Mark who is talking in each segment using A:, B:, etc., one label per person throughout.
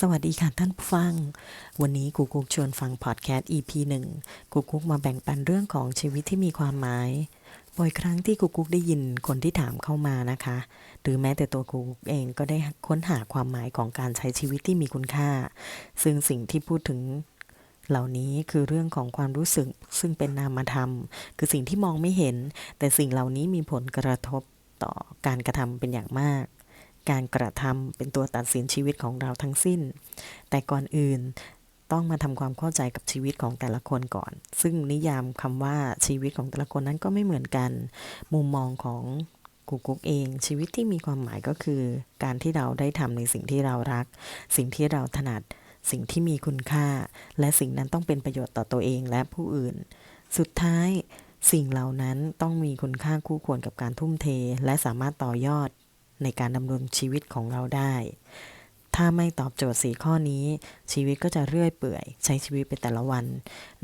A: สวัสดีค่ะท่านผู้ฟัง วันนี้กูกุ๊กชวนฟังพอดแคสต์ EP 1กูกุ๊กมาแบ่งปันเรื่องของชีวิตที่มีความหมาย บ่อยครั้งที่กูกุ๊กได้ยินคนที่ถามเข้ามานะคะ หรือแม้แต่ตัวกูกุ๊กเองก็ได้ค้นหาความหมายของการใช้ชีวิตที่มีคุณค่า ซึ่งสิ่งที่พูดถึงเหล่านี้คือเรื่องของความรู้สึกซึ่งเป็นนามธรรม คือสิ่งที่มองไม่เห็น แต่สิ่งเหล่านี้มีผลกระทบต่อการกระทำเป็นอย่างมาก การกระทำเป็นตัวตัดสินชีวิตของเราทั้งสิ้น แต่ก่อนอื่นต้องมาทำความเข้าใจกับชีวิตของแต่ละคนก่อน ซึ่งนิยามคำว่าชีวิตของแต่ละคนนั้นก็ไม่เหมือนกัน มุมมองของกูกุ๊กเอง ชีวิตที่มีความหมายก็คือ การที่เราได้ทำในสิ่งที่เรารัก สิ่งที่เราถนัด สิ่งที่มีคุณค่า และสิ่งนั้นต้องเป็นประโยชน์ต่อตัวเองและผู้อื่น สุดท้ายสิ่งเหล่านั้นต้องมีคุณค่าคู่ควรกับการทุ่มเท และสามารถต่อยอด ในการดำรงชีวิตของเราได้ ถ้าไม่ตอบโจทย์สีข้อนี้ ชีวิตก็จะเรื่อยเปื่อย ใช้ชีวิตไปแต่ละวัน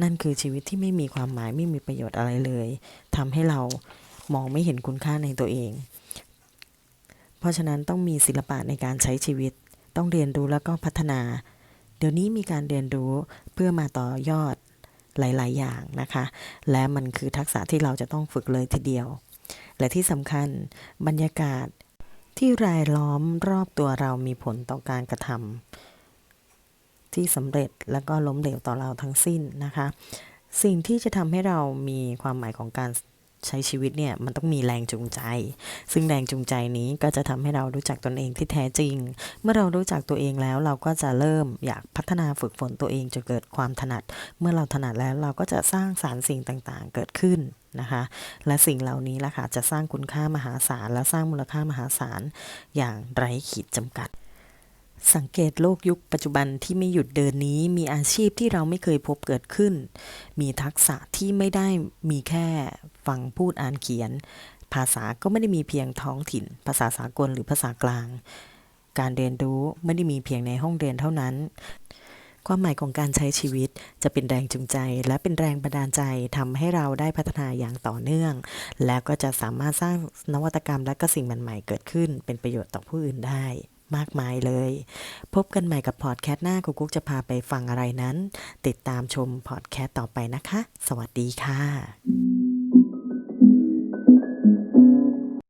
A: นั่นคือชีวิตที่ไม่มีความหมายไม่มีประโยชน์อะไรเลยทำให้เรามองไม่เห็นคุณค่าในตัวเอง เพราะฉะนั้นต้องมีศิลปะในการใช้ชีวิต ต้องเรียนรู้แล้วก็พัฒนา เดี๋ยวนี้มีการเรียนรู้เพื่อมาต่อยอดหลาย ๆ อย่างนะคะ และมันคือทักษะที่เราจะต้องฝึกเลยทีเดียว และที่สำคัญบรรยากาศ ที่รายล้อมรอบตัวเรามีผลต่อการกระทำที่สำเร็จและก็ล้มเหลวต่อเราทั้งสิ้นนะคะ สิ่งที่จะทำให้เรามีความหมายของการ ใช้ชีวิตเนี่ยมันต้องมีแรงจูงใจ ซึ่งแรงจูงใจนี้ก็จะทำให้เรารู้จักตนเองที่แท้จริง เมื่อเรารู้จักตัวเองแล้วเราก็จะเริ่มอยากพัฒนาฝึกฝนตัวเองจะเกิดความถนัด เมื่อเราถนัดแล้วเราก็จะสร้างสารรค์สิ่งต่างๆ เกิดขึ้นนะคะและสิ่งเหล่านี้ล่ะค่ะจะสร้างคุณค่ามหาศาลและสร้างมูลค่ามหาศาลอย่างไร้ขีดจำกัด สังเกตโลกยุคปัจจุบันที่ไม่หยุดเดินนี้มีอาชีพที่เราไม่เคยพบเกิดขึ้น มีทักษะที่ไม่ได้มีแค่ฟังพูดอ่านเขียน ภาษาก็ไม่ได้มีเพียงท้องถิ่น ภาษาสากลหรือภาษากลาง การเรียนรู้ไม่ได้มีเพียงในห้องเรียนเท่านั้น ความหมายของการใช้ชีวิตจะเป็นแรงจูงใจ และเป็นแรงบันดาลใจทำให้เราได้พัฒนาอย่างต่อเนื่อง แล้วก็จะสามารถสร้างนวัตกรรมและก็สิ่งใหม่ๆเกิดขึ้น เป็นประโยชน์ต่อผู้อื่นได้ มากมายเลย พบกันใหม่กับพอดแคสต์หน้ากุ๊กกุ๊กจะพาไปฟังอะไรนั้น ติดตามชมพอดแคสต์ต่อไปนะคะ สวัสดีค่ะ